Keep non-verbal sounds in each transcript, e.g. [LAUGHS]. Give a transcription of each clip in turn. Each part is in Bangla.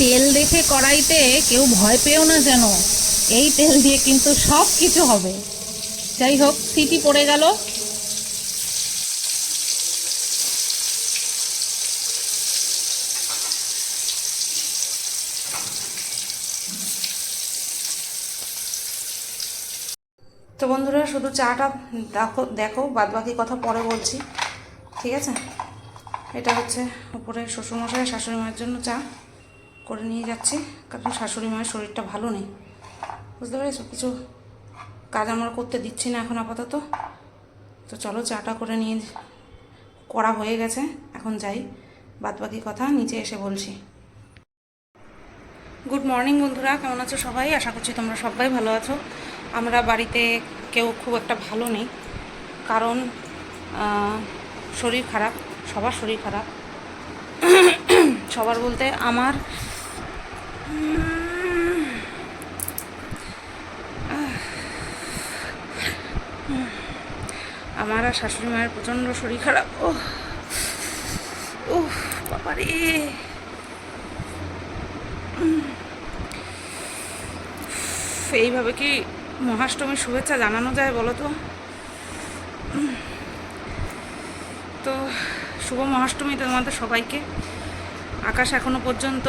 তেল দেখে কড়াইতে কেউ ভয় পেও না যেন। এই তেল দিয়ে কিন্তু সব কিছু হবে। যাই হোক, সিটি পড়ে গেল। তো বন্ধুরা, শুধু চাটা দেখো দেখো বাদ বাকি কথা পরে বলছি। ঠিক আছে? এটা হচ্ছে উপরে শ্বশুরমশাই শাশুড়ি মায়ের জন্য চা। করে নিয়ে যাচ্ছি। কারণ শাশুড়ি মায়ের শরীরটা ভালো নেই। বুঝতে পেরেছ? কিছু কাজ আমরা করতে দিচ্ছি না এখন আপাতত। তো চলো চাটা করে নিয়ে করা হয়ে গেছে। এখন যাই। বাদ বাকি কথা নিচে এসে বলছি। গুড মর্নিং বন্ধুরা, কেমন আছো সবাই? আশা করছি তোমরা সবাই ভালো আছো। আমরা বাড়িতে কেউ খুব একটা ভালো নেই। কারণ শরীর খারাপ, সবার শরীর খারাপ। সবার বলতে আমার আমার আর শাশুড়ি মায়ের প্রচণ্ড শরীর খারাপ। ও বাবারে। এইভাবে কি মহাষ্টমীর শুভেচ্ছা জানানো যায় বলো তো? তো, শুভ মহাষ্টমী তোমাদের সবাইকে। আকাশ এখনও পর্যন্ত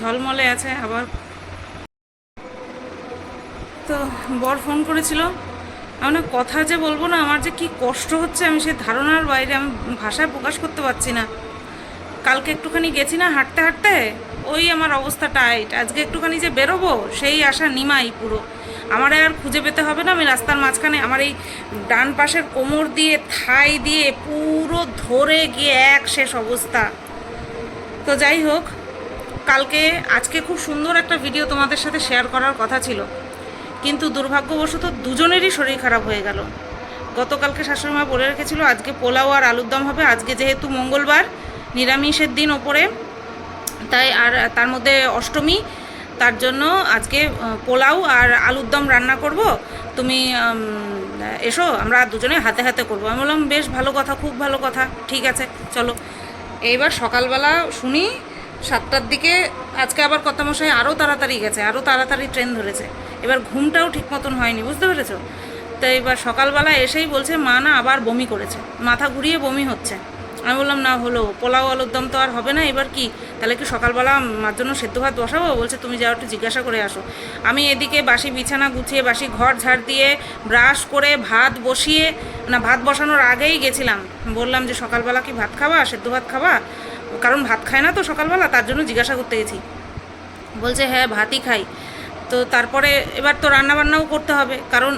ঝলমলে আছে আবার। তো বর ফোন করেছিল, আমি কথা যে বলব না, আমার যে কি কষ্ট হচ্ছে, আমি সে ধারণার বাইরে, আমি ভাষায় প্রকাশ করতে পারছি না। কালকে একটুখানি গেছি না হাঁটতে হাঁটতে, ওই আমার অবস্থা টাইট আজকে একটুখানি যে বেরোবো, সেই আশা নিমাই পুরো। আমার আর খুঁজে পেতে হবে না, আমি রাস্তার মাঝখানে আমার এই ডান পাশের কোমর দিয়ে, থাই দিয়ে পুরো ধরে গিয়ে এক শেষ অবস্থা। তো যাই হোক কালকে, আজকে খুব সুন্দর একটা ভিডিও তোমাদের সাথে শেয়ার করার কথা ছিল। কিন্তু দুর্ভাগ্যবশত দুজনেরই শরীর খারাপ হয়ে গেল। গতকালকে শাশুড়ি মা বলে রেখেছিল, আজকে পোলাও আর আলুর দম হবে। আজকে যেহেতু মঙ্গলবার, নিরামিষের দিন ওপরে, তাই আর তার মধ্যে অষ্টমী, তার জন্য আজকে পোলাও আর আলুর দম রান্না করব। তুমি এসো, আমরা দুজনে হাতে হাতে করব। আমি বললাম, বেশ, ভালো কথা, খুব ভালো কথা, ঠিক আছে, চলো। এইবার সকালবেলা শুনি সাতটার দিকে আজকে আবার মশাই আরও তাড়াতাড়ি গেছে আরও তাড়াতাড়ি ট্রেন ধরেছে। এবার ঘুমটাও ঠিক মতন হয়নি, বুঝতে পেরেছ? তো এবার সকালবেলা এসেই বলছে, মা না আবার বমি করেছে, মাথা ঘুরিয়ে বমি হচ্ছে। আমি বললাম, না হলো, পোলাও আলুর দম তো আর হবে না, এবার কি? তাহলে কি সকালবেলা মার জন্য সেদ্ধ ভাত বসাবো? বলছে, তুমি যাও একটু জিজ্ঞাসা করে আসো। আমি এদিকে বাসি বিছানা গুছিয়ে, বাসি ঘর ঝাড় দিয়ে ব্রাশ করে ভাত বসিয়ে, না, ভাত বসানোর আগেই গেছিলাম। বললাম যে, সকালবেলা কি ভাত খাবা? সেদ্ধ ভাত খাবা? কারণ ভাত খায় না তো সকালবেলা, তার জন্য জিজ্ঞাসা করতে গেছি। বলছে হ্যাঁ ভাতই খাই। তো তারপরে এবার তো রান্নাবান্নাও করতে হবে। কারণ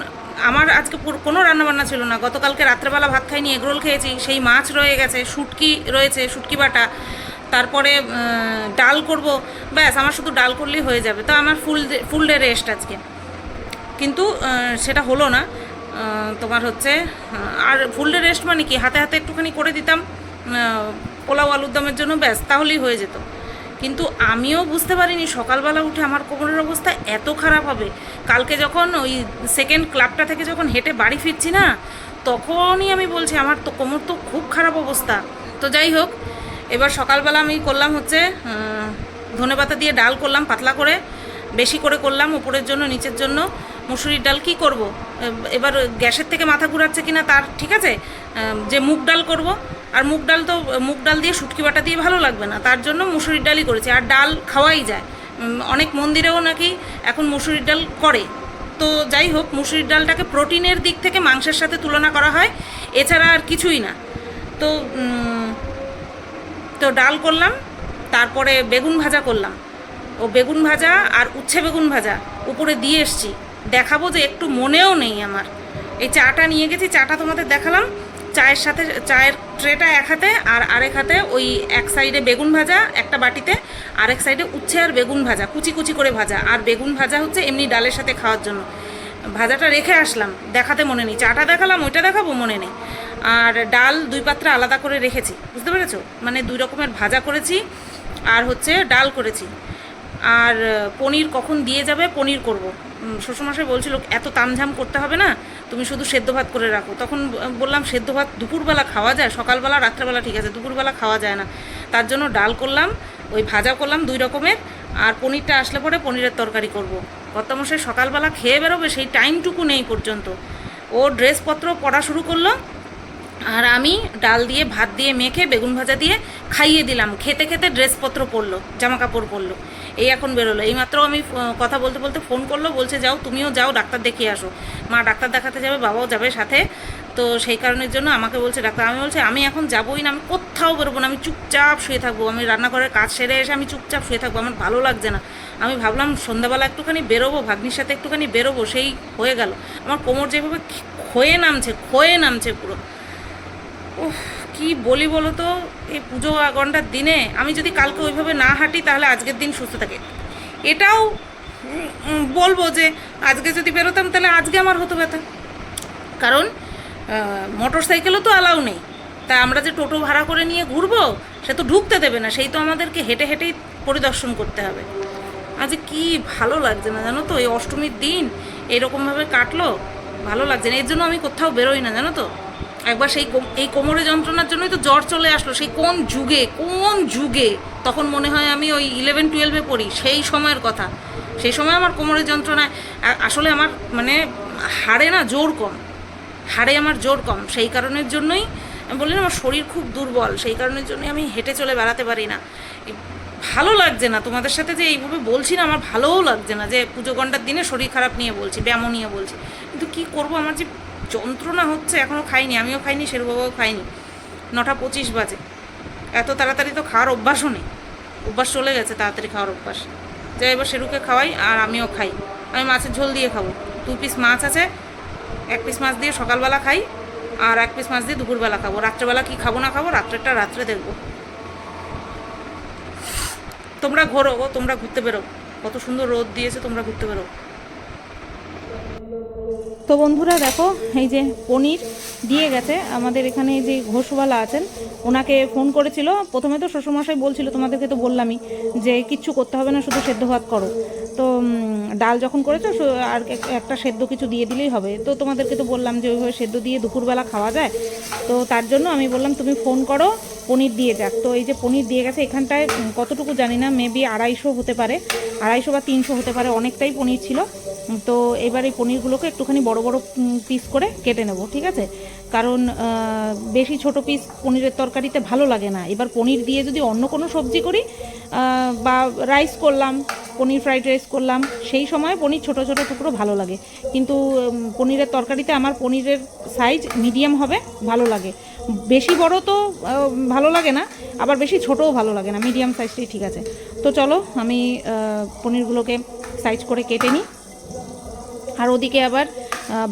আমার আজকে কোনো রান্নাবান্না ছিল না। গতকালকে রাত্রেবেলা ভাত খাইনি এগরোল খেয়েছি, সেই মাছ রয়ে গেছে, শুটকি রয়েছে, শুটকি বাটা। তারপরে ডাল করব। ব্যাস, আমার শুধু ডাল করলেই হয়ে যাবে। তো আমার ফুল ফুল ডে রেস্ট আজকে। কিন্তু সেটা হলো না। তোমার হচ্ছে আর ফুল ডে রেস্ট মানে কি? হাতে হাতে একটুখানি করে দিতাম পোলাও আলুর দমের জন্য ব্যাস, তাহলেই হয়ে যেত। কিন্তু আমিও বুঝতে পারিনি, সকালবেলা উঠে আমার কোমরের অবস্থা এত খারাপ হবে। কালকে যখন ওই সেকেন্ড ক্লাবটা থেকে যখন হেঁটে বাড়ি ফিরছি না, তখনই আমি বলছি, আমার তো কোমর তো খুব খারাপ অবস্থা। তো যাই হোক, এবার সকালবেলা আমি করলাম হচ্ছে ধনে পাতা দিয়ে ডাল করলাম পাতলা করে, বেশি করে করলাম উপরের জন্য, নিচের জন্য। মুসুরির ডাল কি করব? এবার গ্যাসের থেকে মাথা ঘুরাচ্ছে কিনা তার ঠিক আছে? যে মুগ ডাল করব আর মুগ ডাল তো, মুগ ডাল দিয়ে শুটকি বাটা দিয়ে ভালো লাগবে না। তার জন্য মুসুরির ডালই করেছি। আর ডাল খাওয়াই যায়। অনেক মন্দিরেও নাকি এখন মুসুরির ডাল করে। তো যাই হোক, মুসুরির ডালটাকে প্রোটিনের দিক থেকে মাংসের সাথে তুলনা করা হয়। এছাড়া আর কিছুই না। তো তো ডাল করলাম, তারপরে বেগুন ভাজা করলাম। ও বেগুন ভাজা আর উচ্ছে বেগুন ভাজা উপরে দিয়ে এসছি। দেখাবো যে একটু মনেও নেই আমার। এই চাটা নিয়ে গেছি, চাটা তোমাদের দেখালাম। চায়ের সাথে, চায়ের ট্রেটা এক হাতে আর আরেক হাতে ওই এক সাইডে বেগুন ভাজা একটা বাটিতে, আরেক সাইডে উচ্ছে আর বেগুন ভাজা, কুচি কুচি করে ভাজা। আর বেগুন ভাজা হচ্ছে এমনি ডালের সাথে খাওয়ার জন্য। ভাজাটা রেখে আসলাম, দেখাতে মনে নেই। চাটা দেখালাম, ওইটা দেখাবো মনে নেই। আর ডাল দুই পাত্রে আলাদা করে রেখেছি, বুঝতে পেরেছ? মানে দুই রকমের ভাজা করেছি আর হচ্ছে ডাল করেছি। আর পনির কখন দিয়ে যাবে, পনির করব। শ্বশুরমশাই বলছিল, এত তামঝাম করতে হবে না, তুমি শুধু সেদ্ধ ভাত করে রাখো। তখন বললাম, সেদ্ধ ভাত দুপুরবেলা খাওয়া যায়? সকালবেলা, রাত্রেবেলা ঠিক আছে, দুপুরবেলা খাওয়া যায় না। তার জন্য ডাল করলাম, ওই ভাজা করলাম দুই রকমের, আর পনিরটা আসলে পরে পনিরের তরকারি করব। কর্তামশাই সকালবেলা খেয়ে বেরোবে, সেই টাইমটুকু নেই পর্যন্ত। ও ড্রেসপত্র পড়া শুরু করল আর আমি ডাল দিয়ে, ভাত দিয়ে মেখে, বেগুন ভাজা দিয়ে খাইয়ে দিলাম। খেতে খেতে ড্রেসপত্র পরলো জামা কাপড় পরলো এই এখন বেরোলো। এইমাত্র আমি কথা বলতে বলতে ফোন করল, বলছে, যাও, তুমিও যাও, ডাক্তার দেখিয়ে আসো। মা ডাক্তার দেখাতে যাবে, বাবাও যাবে সাথে। তো সেই কারণের জন্য আমাকে বলছে, ডাক্তার, আমি বলছি, আমি এখন যাবোই না, আমি কোথাও বেরোবো না, আমি চুপচাপ শুয়ে থাকব। আমি রান্নাঘরের কাজ সেরে এসে আমি চুপচাপ শুয়ে থাকব, আমার ভালো লাগছে না। আমি ভাবলাম, সন্ধ্যাবেলা একটুখানি বেরোবো, ভাগ্নির সাথে একটুখানি বেরোবো, সেই হয়ে গেল। আমার কোমর যেভাবে ক্ষয়ে নামছে ক্ষয়ে নামছে পুরো। কি বলি বলো তো? এই পুজো ঘণ্টার দিনে আমি যদি কালকে ওইভাবে না হাঁটি, তাহলে আজকের দিন সুস্থ থাকে। এটাও বলব যে আজকে যদি বেরোতাম, তাহলে আজকে আমার হতো ব্যথা। কারণ মোটর সাইকেলও তো অ্যালাউ নেই। তা আমরা যে টোটো ভাড়া করে নিয়ে ঘুরবো, সে তো ঢুকতে দেবে না, সেই তো আমাদেরকে হেঁটে হেঁটেই পরিদর্শন করতে হবে। আজ কি ভালো লাগছে না জানো তো? এই অষ্টমীর দিন, এরকমভাবে কাটলো, ভালো লাগছে না। এর জন্য আমি কোথাও বেরোই না, জানো তো? একবার সেই এই কোমরে যন্ত্রণার জন্যই তো জ্বর চলে আসলো। সেই কোন যুগে কোন যুগে তখন মনে হয় আমি ওই ইলেভেন টুয়েলভে পড়ি? সেই সময়ের কথা। সেই সময় আমার কোমরের যন্ত্রণায় আসলে আমার মানে হাড়ে না জোর কম। হাড়ে আমার জোর কম। সেই কারণের জন্যই আমি বলি না আমার শরীর খুব দুর্বল। সেই কারণের জন্যই আমি হেঁটে চলে বেড়াতে পারি না। ভালো লাগছে না। তোমাদের সাথে যে এইভাবে বলছি না, আমার ভালোও লাগছে না। যে পুজো ঘণ্টার দিনে শরীর খারাপ নিয়ে বলছি, ব্যায়ামও নিয়ে বলছি। কিন্তু কি করব? আমার যে যন্ত্রণা হচ্ছে এখনও খাইনি, আমিও খাইনি শেরু বাবাও খাইনি। নটা পঁচিশ বাজে। এত তাড়াতাড়ি তো খাওয়ার অভ্যাসও নেই। অভ্যাস চলে গেছে, তাড়াতাড়ি খাওয়ার অভ্যাস। যাই এবার শেরুকে খাওয়াই আর আমিও খাই। আমি মাছের ঝোল দিয়ে খাব। দু পিস মাছ আছে, এক পিস মাছ দিয়ে সকালবেলা খাই আর এক পিস মাছ দিয়ে দুপুরবেলা খাব। রাত্রেবেলা কি খাব না খাব, রাত্রেরটা রাত্রে দেখব। তোমরা ঘোরো তোমরা ঘুরতে বেরো। কত সুন্দর রোদ দিয়েছে, তোমরা ঘুরতে বেরো। তো বন্ধুরা দেখো, এই যে পনির দিয়ে গেছে। আমাদের এখানে যে ঘোষওয়ালা আছেন, ওনাকে ফোন করেছিল। প্রথমে তো শ্বশুরমশাই বলছিল, তোমাদেরকে তো বললামই যে কিচ্ছু করতে হবে না, শুধু সেদ্ধ ভাত করো। তো ডাল যখন করেছ আর একটা সেদ্ধ কিছু দিয়ে দিলেই হবে। তো তোমাদেরকে তো বললাম যে, ওইভাবে সেদ্ধ দিয়ে দুপুরবেলা খাওয়া যায়। তো তার জন্য আমি বললাম, তুমি ফোন করো, পনির দিয়ে যাক। তো এই যে পনির দিয়ে গেছে, এখানটায় কতটুকু জানি না মেবি আড়াইশো হতে পারে। আড়াইশো বা তিনশো হতে পারে, অনেকটাই পনির ছিল। তো এবার এই পনিরগুলোকে একটুখানি বড় বড় পিস করে কেটে নেব, ঠিক আছে? কারণ বেশি ছোট পিস পনিরের তরকারিতে ভালো লাগে না। এবার পনির দিয়ে যদি অন্য কোনো সবজি করি বা রাইস করলাম, পনির ফ্রাইড রাইস করলাম, সেই সময় পনির ছোট ছোট টুকরো ভালো লাগে। কিন্তু পনিরের তরকারিতে আমার পনিরের সাইজ মিডিয়াম হবে, ভালো লাগে। বেশি বড় তো ভালো লাগে না, আবার বেশি ছোটও ভালো লাগে না মিডিয়াম সাইজটাই ঠিক আছে। তো চলো, আমি পনিরগুলোকে সাইজ করে কেটে নিই। আর ওদিকে আবার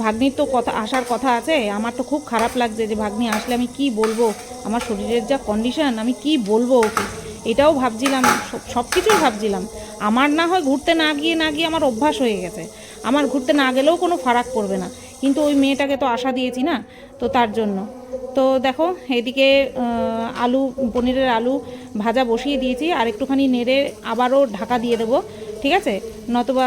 ভাগ্নির তো কথা, আসার কথা আছে। আমার তো খুব খারাপ লাগছে যে ভাগ্নি আসলে আমি কি বলব? আমার শরীরের যা কন্ডিশন আমি কি বলব ওকে? এটাও ভাবছিলাম, সব কিছুই ভাবছিলাম। আমার না হয় ঘুরতে না গিয়ে না গিয়ে আমার অভ্যাস হয়ে গেছে। আমার ঘুরতে না গেলেও কোনো ফারাক পড়বে না। কিন্তু ওই মেয়েটাকে তো আশা দিয়েছি না, তো তার জন্য। তো দেখো, এদিকে আলু, পনিরের আলু ভাজা বসিয়ে দিয়েছি, আর একটুখানি নেড়ে আবারও ঢাকা দিয়ে দেবো। ঠিক আছে? নতবা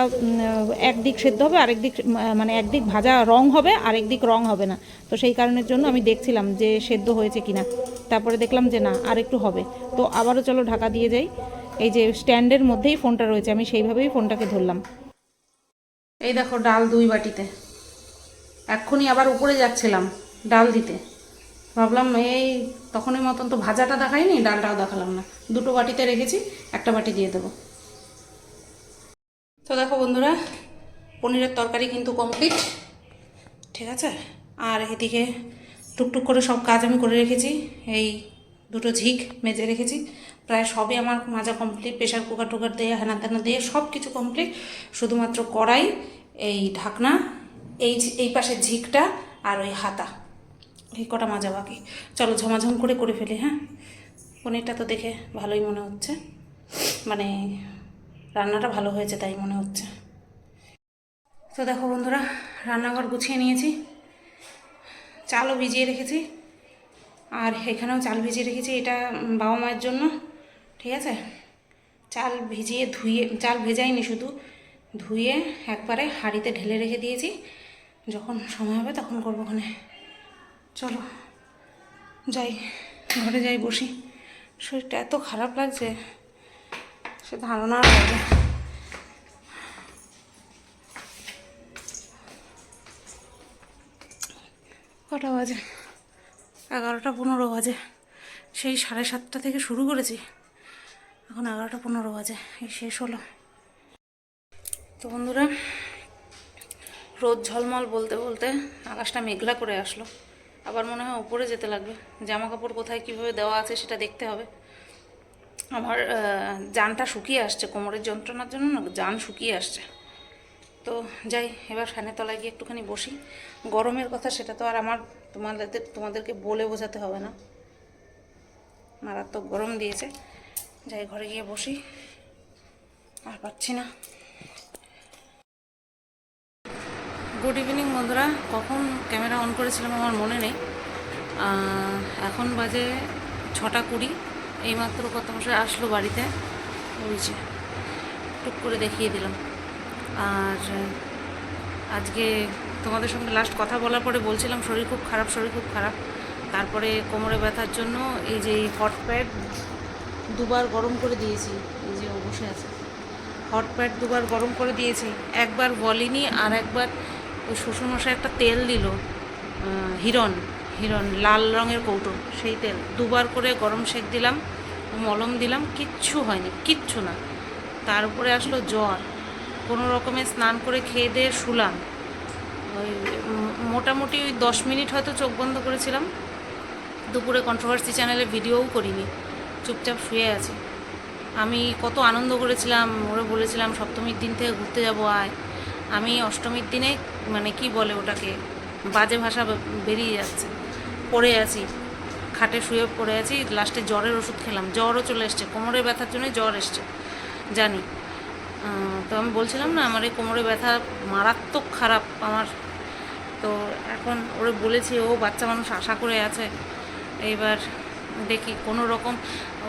একদিক সেদ্ধ হবে, আরেক দিক মানে একদিক ভাজা রং হবে, আরেক দিক রং হবে না। তো সেই কারণের জন্য আমি দেখছিলাম যে সেদ্ধ হয়েছে কিনা। তারপরে দেখলাম যে না, আর একটু হবে। তো আবারও চলো ঢাকা দিয়ে যাই। এই যে স্ট্যান্ডের মধ্যেই ফোনটা রয়েছে, আমি সেইভাবেই ফোনটাকে ধরলাম। এই দেখো ডাল দুই বাটিতে। এক্ষুনি আবার উপরে যাচ্ছিলাম ডাল দিতে। ভাবলাম এই তখনই মতন তো ভাজাটা দেখাইনি, ডালটাও দেখালাম না। দুটো বাটিতে রেখেছি, একটা বাটি দিয়ে দেবো। তো দেখো বন্ধুরা, পনিরের তরকারি কিন্তু কমপ্লিট ঠিক আছে? আর এদিকে টুকটুক করে সব কাজ আমি করে রেখেছি। এই দুটো ঝিক মেজে রেখেছি। প্রায় সবই আমার মাজা কমপ্লিট প্রেশার কুকার টুকার দিয়ে, হেনা তেনা দিয়ে সব কিছু কমপ্লিট শুধুমাত্র কড়াই, এই ঢাকনা, এই এই পাশের ঝিকটা আর ওই হাতা। এই কটা মাজা বাকি। চলো ঝমাঝম করে করে ফেলি হ্যাঁ? পনিরটা তো দেখে ভালোই মনে হচ্ছে। মানে রান্নাটা ভালো হয়েছে তাই মনে হচ্ছে। তো দেখো বন্ধুরা, রান্নাঘর গুছিয়ে নিয়েছি। চালও ভিজিয়ে রেখেছি। আর এখানেও চাল ভিজিয়ে রেখেছি, এটা বাবা মায়ের জন্য, ঠিক আছে? চাল ভিজিয়ে ধুয়ে, চাল ভেজাইনি শুধু, ধুয়ে একবারে হাঁড়িতে ঢেলে রেখে দিয়েছি। যখন সময় হবে তখন করব ওখানে। চলো, যাই, ঘরে যাই বসি। শরীরটা এত খারাপ লাগছে। সে ধারণার কটা বাজে? এগারোটা পনেরো বাজে। সেই সাড়ে সাতটা থেকে শুরু করেছি। এখন এগারোটা পনেরো বাজে। এই শেষ হলো। তো বন্ধুরা, রোদ ঝলমল বলতে বলতে আকাশটা মেঘলা করে আসলো। আবার মনে হয় উপরে যেতে লাগবে। জামা কাপড় কোথায় কীভাবে দেওয়া আছে সেটা দেখতে হবে। আমার জানটা শুকিয়ে আসছে, কোমরের যন্ত্রণার জন্য না জান শুকিয়ে আসছে। তো যাই, এবার ফ্যানের তলায় গিয়ে একটুখানি বসি। গরমের কথা সেটা তো আর আমার তোমাদের, তোমাদেরকে বলে বোঝাতে হবে না। মারাত্মক গরম দিয়েছে। যাই, ঘরে গিয়ে বসি। আর পাচ্ছি না। গুড ইভিনিং বন্ধুরা। কখন ক্যামেরা অন করেছিলাম আমার মনে নেই। এখন বাজে ছটা কুড়ি। এইমাত্র কত মাসে আসলো বাড়িতে? ওই যে টুক করে দেখিয়ে দিলাম। আর আজকে তোমাদের সঙ্গে লাস্ট কথা বলার পরে বলছিলাম শরীর খুব খারাপ শরীর খুব খারাপ। তারপরে কোমরে ব্যথার জন্য এই যে হট প্যাড দুবার গরম করে দিয়েছি এই যে বসে আছে। হট প্যাড দুবার গরম করে দিয়েছি একবার বলিনি আর একবার ওই শ্বশুরমশাই একটা তেল দিল আহ, হিরন হিরন লাল রঙের কৌটো সেই তেল। দুবার করে গরম সেক দিলাম মলম দিলাম, কিচ্ছু হয়নি, কিচ্ছু না। তার উপরে আসলো জ্বর। কোনো রকমে স্নান করে খেয়ে দিয়ে শুলাম। ওই মোটামুটি ওই দশ মিনিট হয়তো চোখ বন্ধ করেছিলাম। দুপুরে কন্ট্রোভার্সি চ্যানেলে ভিডিওও করিনি। চুপচাপ শুয়ে আছি। আমি কত আনন্দ করেছিলাম, ওরা বলেছিলাম, সপ্তমীর দিন থেকে ঘুরতে যাব, আয়। আমি অষ্টমীর দিনে মানে কি বলে ওটাকে, বাজে ভাষা বেরিয়ে যাচ্ছে, পড়ে আছি। খাটে শুয়ে পড়ে আছি লাস্টে জ্বরের ওষুধ খেলাম। জ্বরও চলে এসছে। কোমরে ব্যথার জন্য জ্বর এসছে। জানি। তো আমি বলছিলাম না আমার এই কোমরে ব্যথা মারাত্মক খারাপ আমার। তো এখন ওরে বলেছি ও বাচ্চা মানুষ আশা করে আছে। এইবার দেখি কোনো রকম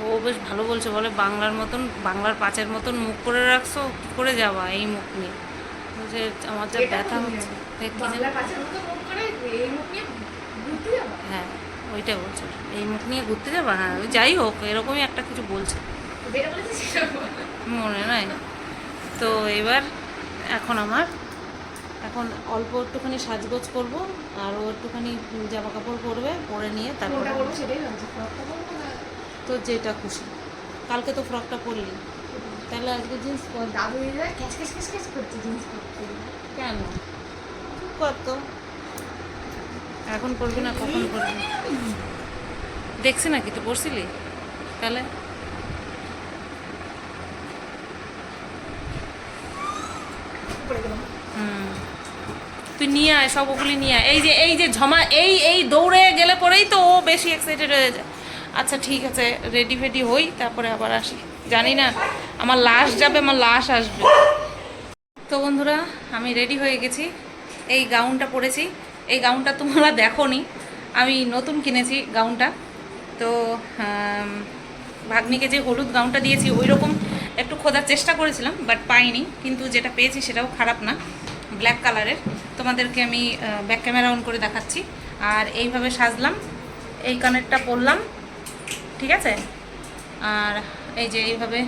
ও বেশ ভালো বলছে বলে বাংলার মতন বাংলার পাঁচের মতন মুখ করে রাখছো কী করে যাওয়া এই মুখ নিয়ে? যে আমার যা ব্যথা হচ্ছে। হ্যাঁ। ওইটাই বলছে। এই মুখ নিয়ে ঘুরতে যাব? হ্যাঁ ওই যাই হোক এরকমই একটা কিছু বলছে। মনে নাই। তো এবার এখন আমার এখন অল্প একটুখানি সাজগোজ করব আর ও একটুখানি জামা কাপড় পরবে পরে নিয়ে তারপরে তো যেটা খুশি। কালকে তো ফ্রকটা পরলি। তাহলে আজকে জিন্স পর দাদু ক্যাচ ক্যাচ ক্যাচ ক্যাচ করছে জিনিস কেন? কত? এখন করবি না, কখন করবি? দেখছি নাকি, তুই পড়ছিলি? তাহলে? তুই নিয়ে আয় সব ওগুলি নিয়ে আয়। এই যে এই যে ঝমা, এই এই দৌড়ে গেলে পরেই তো ও বেশি এক্সাইটেড হয়ে যায়। আচ্ছা ঠিক আছে রেডি ফেডি হই, তারপরে আবার আসি। জানি না, আমার লাশ যাবে, আমার লাশ আসবে। তো বন্ধুরা, আমি রেডি হয়ে গেছি। এই গাউনটা পরেছি। এই গাউনটা তোমরা দেখোনি। আমি নতুন কিনেছি গাউনটা। তো ভাগ্নিকে যে হলুদ গাউনটা দিয়েছি ওই রকম একটু খোঁজার চেষ্টা করেছিলাম বাট পাইনি। কিন্তু যেটা পেয়েছি সেটাও খারাপ না ব্ল্যাক কালারের তোমাদেরকে আমি ব্যাক ক্যামেরা অন করে দেখাচ্ছি। আর এইভাবে সাজলাম, এই কানেরটা পরলাম, ঠিক আছে? আর এই যে এইভাবে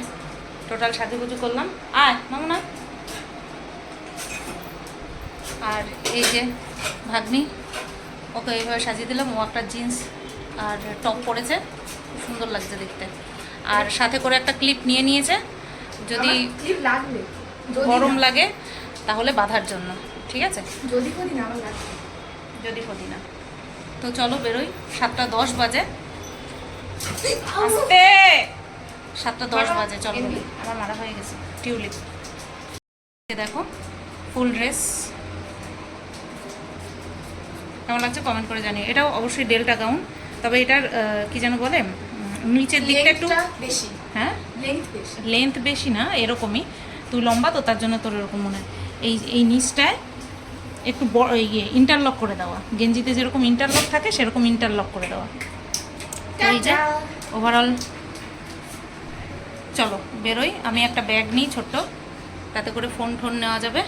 টোটাল সাজুগুজু করলাম। আয়, মামুনা। আর এই যে ভাগ্নি ওকে এইভাবে সাজিয়ে দিলাম। ও একটা জিন্স আর টপ পরেছে। খুব সুন্দর লাগছে দেখতে। আর সাথে করে একটা ক্লিপ নিয়ে নিয়েছে। যদি গরম লাগে তাহলে বাঁধার জন্য। ঠিক আছে? যদি করি না যদি করি না। তো চলো বেরোই। সাতটা দশ বাজে। আস্তে! সাতটা দশ বাজে চলো। আমার মারা হয়ে গেছে। টিউলিপ। দেখো ফুল ড্রেস কেমন লাগছে কমেন্ট করে জানিও এটাও অবশ্যই ডেল্টা গাউন তবে এটার কি যেন বলে নিচের দিকটা একটু বেশি। হ্যাঁ? লেন্থ বেশি। বেশি না এরকমই। তুই লম্বা তো তার জন্য তোর এরকম মনে হয়। এই এই নিচটায় একটু বড় ইয়ে ইন্টারলক করে দেওয়া। গেঞ্জিতে যেরকম ইন্টারলক থাকে সেরকম ইন্টারলক করে দেওয়া। এই যে ওভারঅল চলো বেরোই। আমি একটা ব্যাগ নিই ছোট্ট। তাতে করে ফোন টোন নেওয়া যাবে।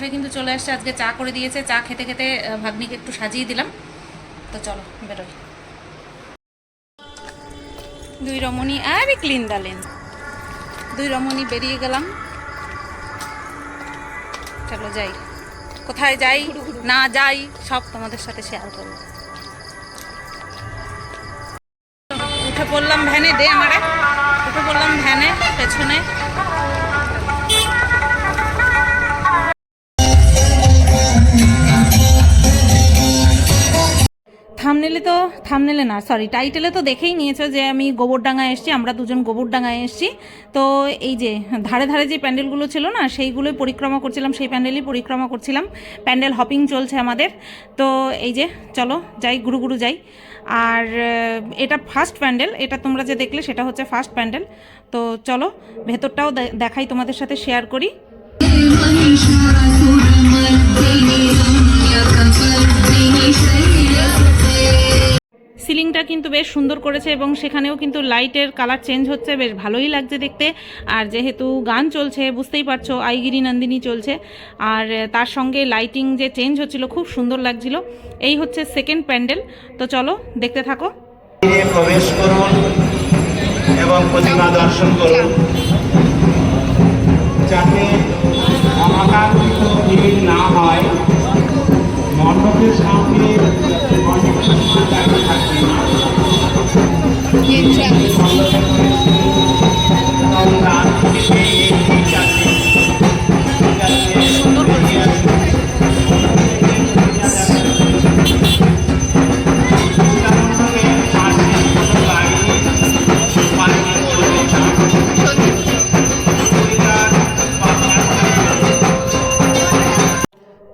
কর্তামশাই কিন্তু চলে আসছে, আজকে চা করে দিয়েছে। চা খেতে খেতে ভাগ্নিকে একটু সাজিয়ে দিলাম। তো চলো, বেরোই। দুই রমণী আর ক্লিন দালেন দুই রমণী বেরিয়ে গেলাম। চলো যাই। কোথায় যাই? না যাই, সব তোমাদের সাথে শেয়ার করব। উঠে পড়লাম ভ্যানে, দে আমারে। উঠে পড়লাম ভ্যানে, পেছনে। থামনেলে তো থামনেলে না সরি টাইটেলে তো দেখেই নিয়েছো যে আমি গোবরডাঙ্গায় এসেছি, আমরা দুজন গোবরডাঙ্গায় এসেছি। তো এই যে, ধারে ধারে যে প্যান্ডেলগুলো ছিল না, সেইগুলোই পরিক্রমা করছিলাম, সেই প্যান্ডেলই পরিক্রমা করছিলাম। প্যান্ডেল হপিং চলছে আমাদের। তো এই যে, চলো যাই, গুরু গুরু যাই। আর এটা ফার্স্ট প্যান্ডেল, এটা তোমরা যে দেখলে সেটা হচ্ছে ফার্স্ট প্যান্ডেল। তো চলো, ভেতরটাও দেখাই তোমাদের সাথে শেয়ার করি। সিলিংটা কিন্তু বেশ সুন্দর করেছে এবং সেখানেও কিন্তু লাইটের কালার চেঞ্জ হচ্ছে, বেশ ভালোই লাগছে দেখতে। আর যেহেতু গান চলছে, বুঝতেই পারছ, আইগিরি নন্দিনী চলছে। আর তার সঙ্গে লাইটিং যে চেঞ্জ হচ্ছিল, খুব সুন্দর লাগছিল। এই হচ্ছে সেকেন্ড প্যান্ডেল। তো চলো, দেখতে থাকো। প্রবেশ করুন এবং প্রতিমা দর্শন করুন। যাতে না হয়। মণ্ডপের সামনে অনেক এবং ডান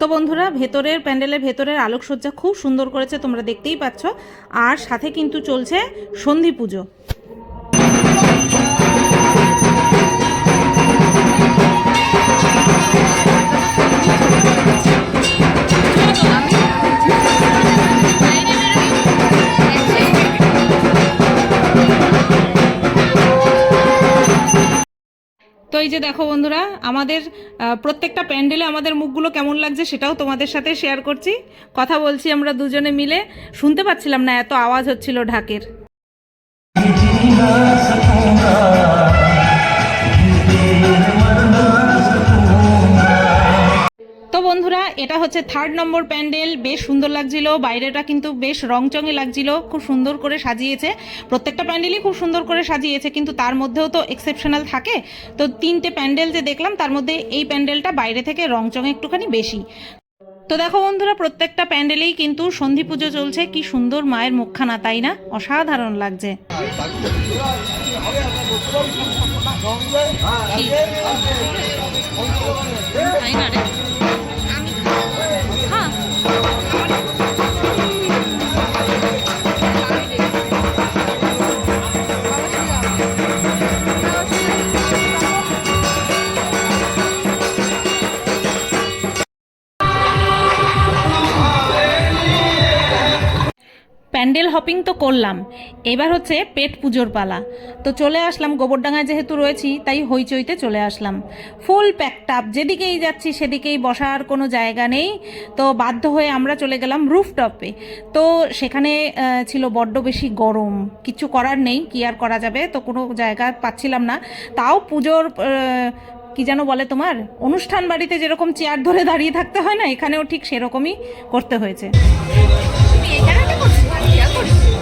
তো বন্ধুরা, ভেতরের প্যান্ডেলের ভেতরের আলোকসজ্জা খুব সুন্দর করেছে, তোমরা দেখতেই পাচ্ছ। আর সাথে কিন্তু চলছে সন্ধি পুজো। তো এই যে দেখো বন্ধুরা, আমাদের প্রত্যেকটা প্যান্ডেলে আমাদের মুখগুলো কেমন লাগছে সেটাও তোমাদের সাথে শেয়ার করছি। কথা বলছি আমরা দুজনে মিলে। শুনতে পাচ্ছিলাম না, এত আওয়াজ হচ্ছিল ঢাকের। এটা হচ্ছে থার্ড নম্বর প্যান্ডেল। বেশ সুন্দর লাগছিল। বাইরেটা কিন্তু বেশ রংচঙে লাগছিল। খুব সুন্দর করে সাজিয়েছে। প্রত্যেকটা প্যান্ডেলই খুব সুন্দর করে সাজিয়েছে কিন্তু তার মধ্যেও তো এক্সেপশনাল থাকে। তো তিনটে প্যান্ডেল যে দেখলাম তার মধ্যে এই প্যান্ডেলটা বাইরে থেকে রংচঙে একটুখানি বেশি। তো দেখো বন্ধুরা প্রত্যেকটা প্যান্ডেলেই কিন্তু সন্ধি পুজো চলছে। কি সুন্দর মায়ের মুখখানা তাই না? অসাধারণ লাগছে। তাই না রে? প্যান্ডেল হপিং তো করলাম। এবার হচ্ছে পেট পুজোর পালা। তো চলে আসলাম, গোবরডাঙ্গায় যেহেতু রয়েছি, তাই হইচইতে চলে আসলাম। ফুল প্যাকটাপ যেদিকেই যাচ্ছি সেদিকেই বসার কোনো জায়গা নেই। তো বাধ্য হয়ে আমরা চলে গেলাম রুফটপে তো সেখানে ছিল বড্ড বেশি গরম। কিছু করার নেই, কি আর করা যাবে? তো কোনো জায়গা পাচ্ছিলাম না। তাও পুজোর কি যেন বলে তোমার? অনুষ্ঠান বাড়িতে যেরকম চেয়ার ধরে দাঁড়িয়ে থাকতে হয় না, এখানেও ঠিক সেরকমই করতে হয়েছে। ভালো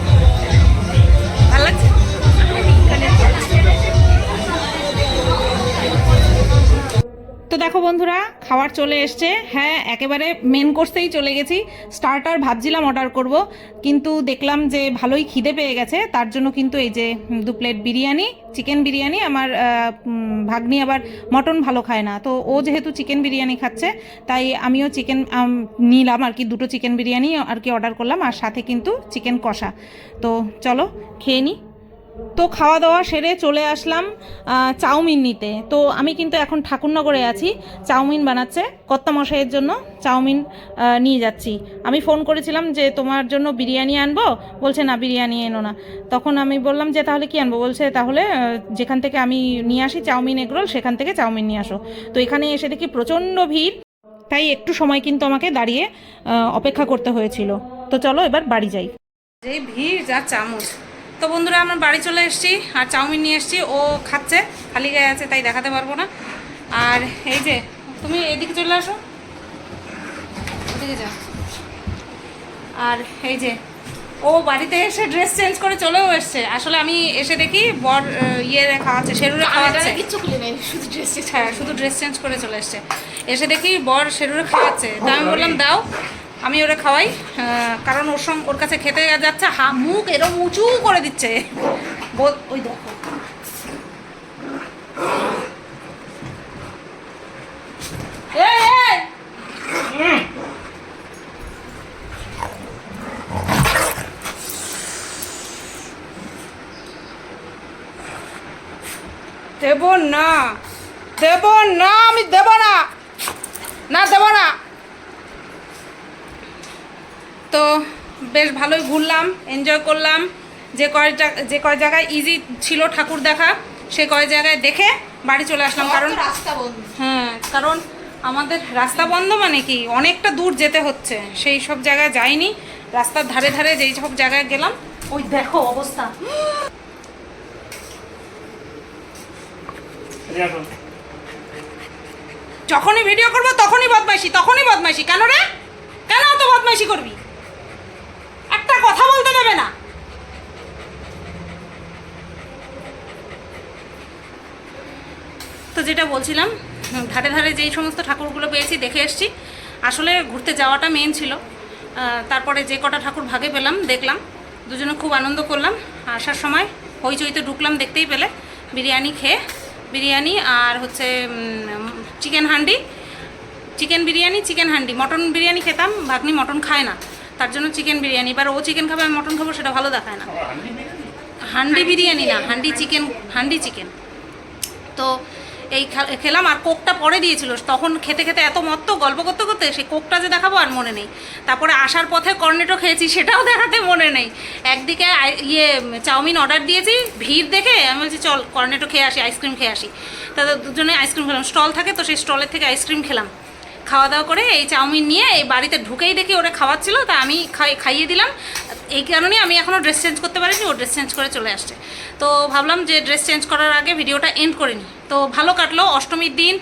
তো দেখো বন্ধুরা, খাবার চলে এসছে। হ্যাঁ একেবারে মেন কোর্সেই চলে গেছি। স্টার্টার ভাবছিলাম অর্ডার করব, কিন্তু দেখলাম যে ভালোই খিদে পেয়ে গেছে। তার জন্য কিন্তু এই যে দু প্লেট বিরিয়ানি চিকেন বিরিয়ানি, আমার ভাগ্নি আবার মটন ভালো খায় না। তো ও যেহেতু চিকেন বিরিয়ানি খাচ্ছে, তাই আমিও চিকেন নিলাম আর কি, দুটো চিকেন বিরিয়ানি আর কি অর্ডার করলাম। আর সাথে কিন্তু চিকেন কষা। তো চলো, খেয়ে নিই তো খাওয়া দাওয়া সেরে চলে আসলাম চাউমিন নিতে। তো আমি কিন্তু এখন ঠাকুরনগরে আছি, চাউমিন বানাচ্ছে, কর্তামশাইয়ের জন্য চাউমিন নিয়ে যাচ্ছি। আমি ফোন করেছিলাম যে তোমার জন্য বিরিয়ানি আনব, বলছে না, বিরিয়ানি এনো না। তখন আমি বললাম যে তাহলে কি আনব? বলছে তাহলে যেখান থেকে আমি নিয়ে আসি চাউমিন এগরোল সেখান থেকে চাউমিন নিয়ে আসো। তো এখানে এসে দেখি প্রচণ্ড ভিড়, তাই একটু সময় কিন্তু আমাকে দাঁড়িয়ে অপেক্ষা করতে হয়েছিল। তো চলো এবার বাড়ি যাই। যে ভিড় যা চামচ। তো বন্ধুরা আমরা বাড়ি চলে এসেছি আর চাউমিন নিয়ে এসেছি। ও খাচ্ছে খালি গায়ে আছে তাই দেখাতে পারব না। আর এই যে তুমি এদিকে চলে আসো। ওদিকে যাও। আর এই যে ও বাড়িতে এসে ড্রেস চেঞ্জ করে চলেও এসছে। আসলে আমি এসে দেখি বর ইয়ে খাওয়াচ্ছে শেরুরে খাওয়াচ্ছে। কিচ্ছু খুলে নেই শুধু ড্রেস হ্যাঁ শুধু ড্রেস চেঞ্জ করে চলে এসছে। এসে দেখি বর শেরুরে খাওয়াচ্ছে। তা আমি বললাম দাও। আমি ওরে খাওয়াই কারণ ওর সঙ্গে ওর কাছে খেতে যাচ্ছে, হা, মুখ এরম উঁচু করে দিচ্ছে। ওই দেখো! দেব না দেব না, আমি দেব না। না, দেব না। তো বেশ ভালোই ঘুরলাম এনজয় করলাম। যে কয় যে কয় জায়গায় ইজি ছিল ঠাকুর দেখা সে কয় জায়গায় দেখে বাড়ি চলে আসলাম। কারণ রাস্তা বন্ধ। হ্যাঁ কারণ আমাদের রাস্তা বন্ধ মানে কি? অনেকটা দূর যেতে হচ্ছে। সেই সব জায়গায় যাইনি। রাস্তার ধারে ধারে যেই সব জায়গায় গেলাম। ওই দেখো অবস্থা। যখনই ভিডিও করব তখনই বদমাইশি তখনই বদমাইশি। কেন রে? কেন অত বদমাইশি করবি? দেবে না। তো যেটা বলছিলাম ধারে ধারে যেই সমস্ত ঠাকুরগুলো পেয়েছি, দেখে এসছি। আসলে ঘুরতে যাওয়াটা মেন ছিল। তারপরে যে কটা ঠাকুর ভাগে পেলাম, দেখলাম। দুজনে খুব আনন্দ করলাম। আসার সময় হইচইতে ঢুকলাম দেখতেই পেলে। বিরিয়ানি খেয়ে, বিরিয়ানি আর হচ্ছে chicken handi. Chicken biryani, chicken handi. Mutton biryani খেতাম, ভাগ্নি মটন খায় না। তার জন্য চিকেন বিরিয়ানি। এবার ও চিকেন খাবে, আমি মটন খাব, সেটা ভালো দেখায় না। হান্ডি বিরিয়ানি না, হান্ডি চিকেন হান্ডি চিকেন তো এই খেলাম, আর কোকটা পরে দিয়েছিল। তখন খেতে খেতে এত মত্ত, গল্প করতে করতে সেই কোকটা যে দেখাবো আর মনে নেই। তারপরে আসার পথে কর্নেটো খেয়েছি, সেটাও দেখাতে মনে নেই। একদিকে ইয়ে চাউমিন অর্ডার দিয়েছি, ভিড় দেখে আমি বলছি, চল কর্নেটো খেয়ে আসি আইসক্রিম খেয়ে আসি। তাদের দুজনে আইসক্রিম খেলাম। স্টল থাকে তো সেই স্টলের থেকে আইসক্রিম খেলাম। খাওয়া দাওয়া করে এই চাউমিন নিয়ে এই বাড়িতে ঢুকেই দেখি ওরা খাওয়াচ্ছিল, তা আমি খাই- খাইয়ে দিলাম। এই কারণেই আমি এখনও ড্রেস চেঞ্জ করতে পারিনি, ও ড্রেস চেঞ্জ করে চলে আসছে। তো ভাবলাম যে ড্রেস চেঞ্জ করার আগে ভিডিওটা এন্ড করে নিই। তো ভালো কাটলো, অষ্টমীর দিন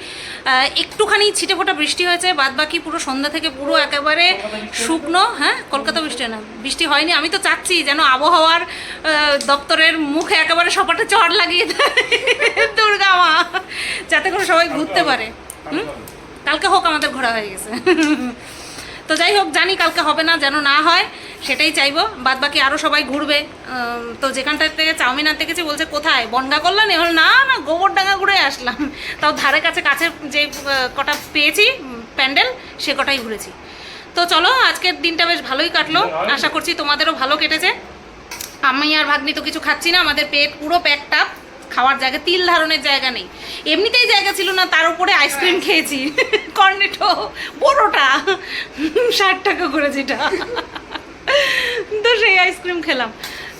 একটুখানি ছিটে ফোটা বৃষ্টি হয়েছে বাদ বাকি পুরো সন্ধ্যা থেকে পুরো একেবারে শুকনো হ্যাঁ? কলকাতা বৃষ্টি না, বৃষ্টি হয়নি। আমি তো চাচ্ছি যেন আবহাওয়ার দপ্তরের মুখে একেবারে সপাটে চড় লাগিয়ে দেয় দুর্গা মা, যাতে করে সবাই ঘুরতে পারে। হুম? কালকে হোক আমাদের ঘোরা হয়ে গেছে। তো যাই হোক, জানি কালকে হবে না, যেন না হয়, সেটাই চাইব। বাদ বাকি আরও সবাই ঘুরবে। তো যেখানটা থেকে চাউমিন আনতে গেছি, বলছে কোথায়? বনগা করলেন এবার না না, গোবরডাঙ্গা ঘুরে আসলাম। তাও ধারে কাছে কাছে যে কটা পেয়েছি প্যান্ডেল, সে কটাই ঘুরেছি। তো চলো, আজকের দিনটা বেশ ভালোই কাটলো। আশা করছি তোমাদেরও ভালো কেটেছে। আমি আর ভাগ্নি তো কিছু খাচ্ছি না, আমাদের পেট পুরো প্যাকটা খাওয়ার জায়গা, তিল ধারণের জায়গা নেই। এমনিতেই জায়গা ছিল না, তার উপরে আইসক্রিম খেয়েছি। কর্নেটো বড়োটা ষাট টাকা করে যেটা। তো সেই আইসক্রিম খেলাম।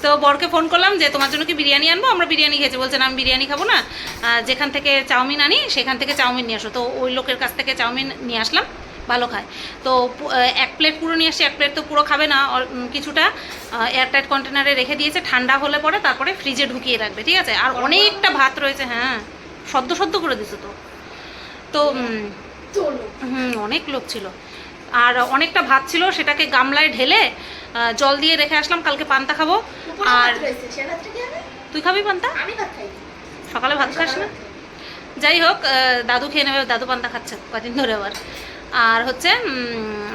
তো বরকে ফোন করলাম যে, তোমার জন্য কি বিরিয়ানি আনব? আমরা বিরিয়ানি খেয়েছি। বলছে, না, আমি বিরিয়ানি খাব না। যেখান থেকে চাউমিন আনি, সেখান থেকে চাউমিন নিয়ে আসো। তো ওই লোকের কাছ থেকে চাউমিন নিয়ে আসলাম। ভালো খায় তো এক প্লেট পুরো নিয়ে আসছি এক প্লেট তো পুরো খাবে না কিছুটা। এয়ারটাইট কন্টেনারে রেখে দিয়েছে ঠান্ডা হলে পরে তারপরে ফ্রিজে ঢুকিয়ে রাখবে ঠিক আছে? আর অনেকটা ভাত রয়েছে হ্যাঁ। সদ্য সদ্য করে দিছো তো। তো হুম অনেক লোক ছিল। আর অনেকটা ভাত ছিল সেটাকে গামলায় ঢেলে জল দিয়ে রেখে আসলাম কালকে পান্তা খাব। আর তুই খাবি পান্তা? সকালে ভাত খাস না। যাই হোক দাদু খেয়ে নেবে দাদু পান্তা খাচ্ছে কদিন ধরে আবার। আর হচ্ছে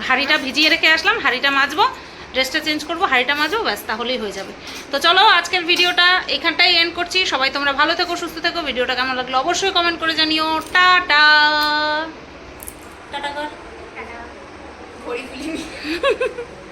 হাঁড়িটা ভিজিয়ে রেখে আসলাম হাঁড়িটা মাজবো ড্রেসটা চেঞ্জ করব হাঁড়িটা মাজবো ব্যাস তাহলেই হয়ে যাবে। তো চলো আজকের ভিডিওটা এখানটাই এন্ড করছি। সবাই তোমরা ভালো থেকো সুস্থ থেকো। ভিডিওটা কেমন লাগল অবশ্যই কমেন্ট করে জানিও। টাটা! টাটা কর। ঘড়ি [LAUGHS]